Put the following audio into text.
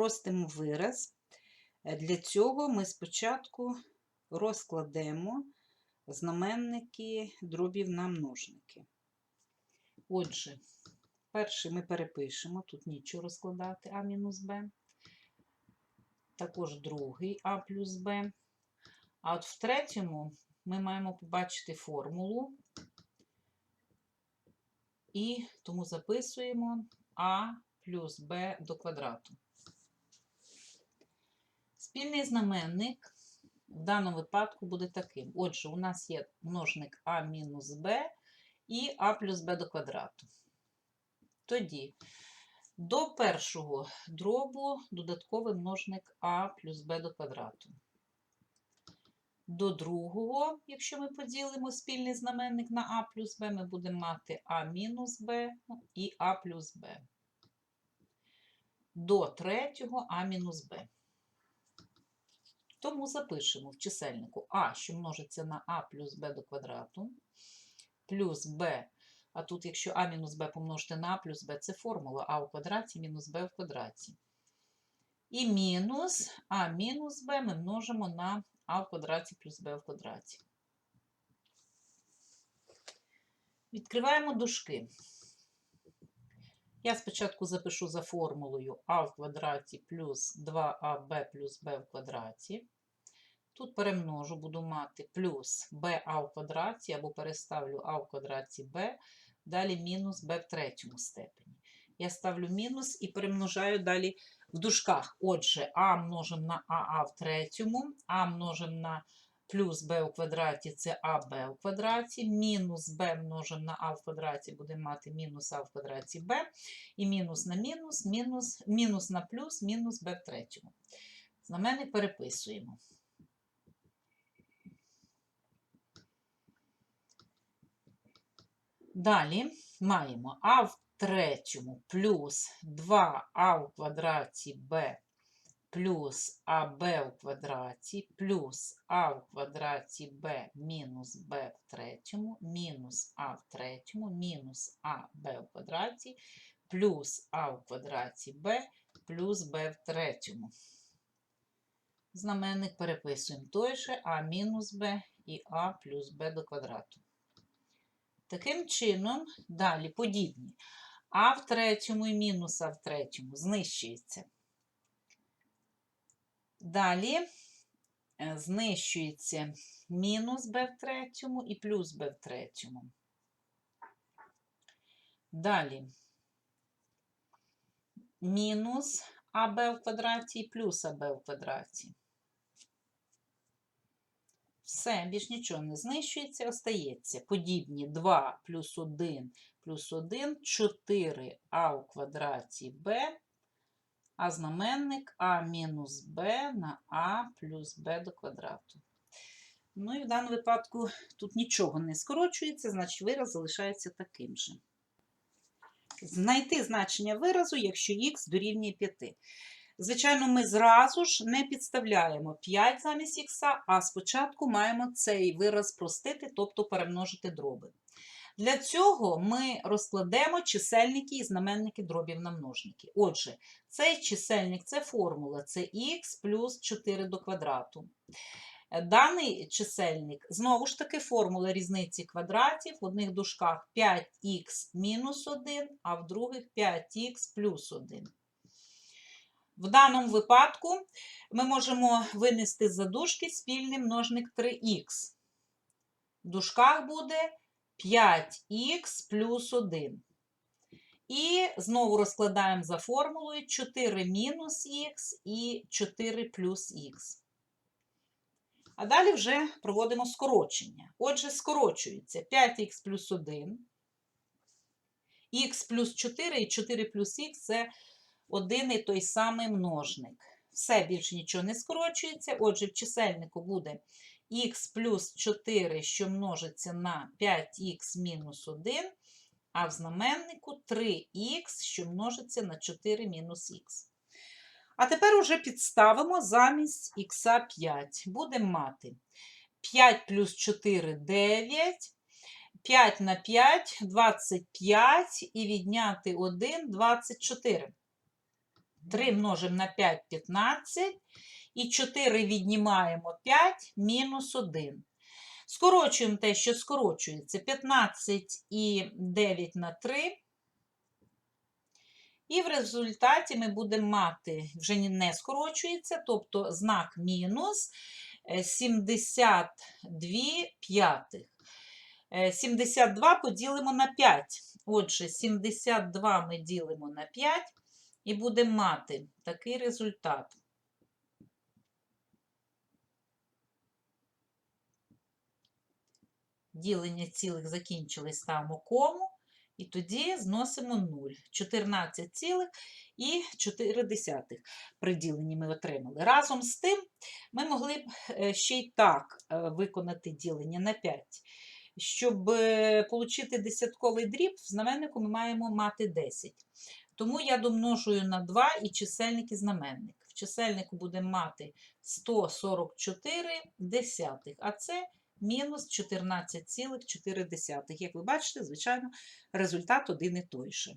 спростимо вираз. Е, Для цього ми спочатку розкладемо знаменники дробів на множники. Отже, перший ми перепишемо, тут нічого розкладати А мінус Б. Також другий А плюс Б. А от в третьому ми маємо побачити формулу. І тому записуємо А плюс Б до квадрату. Спільний знаменник в даному випадку буде таким. Отже, у нас є множник А мінус Б і А плюс Б до квадрату. Тоді до першого дробу додатковий множник А плюс Б до квадрату. До другого, якщо ми поділимо спільний знаменник на А плюс Б, ми будемо мати А мінус Б і А плюс Б. До третього А мінус Б. Тому запишемо в чисельнику А, що множиться на А плюс Б до квадрату, плюс Б. А тут, якщо А мінус Б помножити на А плюс Б, це формула А у квадраті мінус Б в квадраті. І мінус А мінус Б ми множимо на А в квадраті плюс Б в квадраті. Відкриваємо дужки. Я спочатку запишу за формулою а в квадраті плюс 2аб плюс b в квадраті. Тут перемножу, буду мати плюс ba в квадраті, або переставлю а в квадраті b, далі мінус b в третьому степені. Я ставлю мінус і перемножаю далі в дужках. Отже, а множимо на аа в третьому, а множимо на плюс b у квадраті це аб у квадраті, мінус b множимо на а в квадраті, будемо мати мінус а в квадраті b, і мінус на мінус, мінус, мінус на плюс, мінус b в третьому. Знаменник переписуємо. Далі маємо а в третьому плюс 2а у квадраті b плюс АБ у квадраті плюс А в квадраті Б мінус Б в третьому, мінус А в третьому, мінус АБ в квадраті, плюс А в квадраті Б плюс Б в третьому. Знаменник переписуємо той же А мінус Б і А плюс Б до квадрату. Таким чином, далі подібні. А в третьому і мінус А в третьому знищується. Далі е, знищується мінус b в третьому і плюс b в третьому. Далі мінус аб в квадраті і плюс аб в квадраті. Все, більш нічого не знищується, остається. Подібні 2 плюс 1 плюс 1, 4а у квадраті b а знаменник а мінус b на а плюс b до квадрату. Ну і в даному випадку тут нічого не скорочується, значить вираз залишається таким же. Знайти значення виразу, якщо х дорівнює 5. Звичайно, ми зразу ж не підставляємо 5 замість х, а спочатку маємо цей вираз простити, тобто перемножити дроби. Для цього ми розкладемо чисельники і знаменники дробів на множники. Отже, цей чисельник це формула, це х плюс 4 до квадрату. Даний чисельник, знову ж таки, формула різниці квадратів. В одних дужках 5х мінус 1, а в других 5х плюс 1. В даному випадку ми можемо винести за дужки спільний множник 3х. В дужках буде 5х плюс 1. І знову розкладаємо за формулою 4 мінус х і 4 плюс х. А далі вже проводимо скорочення. Отже, скорочується 5х плюс 1, х плюс 4 і 4 плюс х це один і той самий множник. Все більше нічого не скорочується. Отже, в чисельнику буде х плюс 4, що множиться на 5х мінус 1, а в знаменнику 3х, що множиться на 4 мінус х. А тепер уже підставимо замість х 5. Будемо мати 5 плюс 4 9, 5 на 5 25 і відняти 1 24. 3 множимо на 5 15. І 4 віднімаємо 5 мінус 1. Скорочуємо те, що скорочується. 15 і 9 на 3. І в результаті ми будемо мати, вже не скорочується, тобто знак мінус е, 72 п'ятих. Е, 72 поділимо на 5. Отже, 72 ми ділимо на 5 і будемо мати такий результат. Ділення цілих закінчились, ставимо кому. І тоді зносимо 0. 14 цілих і 4 десятих при діленні ми отримали. Разом з тим ми могли б е, ще й так е, виконати ділення на 5. Щоб отримати десятковий дріб, в знаменнику ми маємо мати 10. Тому я домножую на 2 і чисельник і знаменник. В чисельнику будемо мати 144 десятих, а це мінус 14,4. Як ви бачите, звичайно, результат один і той же.